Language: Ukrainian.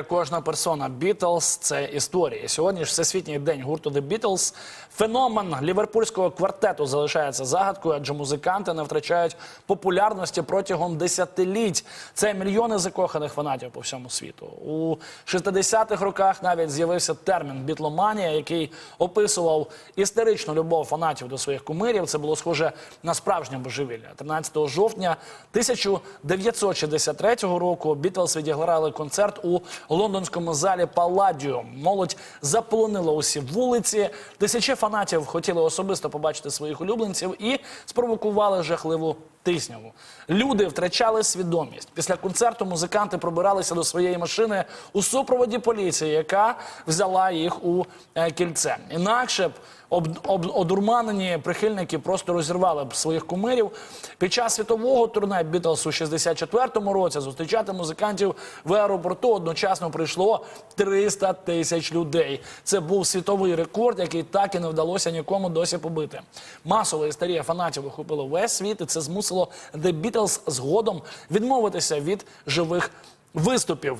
Кожна персона Бітлз це історія. Сьогодні ж всесвітній день гурту The Beatles. Феномен ліверпульського квартету залишається загадкою, адже музиканти не втрачають популярності протягом десятиліть. Це мільйони закоханих фанатів по всьому світу. У 60-х роках навіть з'явився термін бітломанія, який описував істеричну любов фанатів до своїх кумирів. Це було схоже на справжнє божевілля. 13 жовтня 1963 року Бітлз відіграли концерт у лондонському залі Палладіум. Молодь заполонила усі вулиці. Тисячі фанатів хотіли особисто побачити своїх улюбленців і спровокували жахливу тисняву. Люди втрачали свідомість. Після концерту музиканти пробиралися до своєї машини у супроводі поліції, яка взяла їх у е, кільце. Інакше б об, об, одурманені прихильники просто розірвали б своїх кумирів. Під час світового турне Бітлз у 64-му році зустрічати музикантів в аеропорту одночасно прийшло 300 тисяч людей. Це був світовий рекорд, який так і не вдалося нікому досі побити. Масова істерія фанатів охопила весь світ, і це змусило The Beatles згодом відмовитися від живих виступів.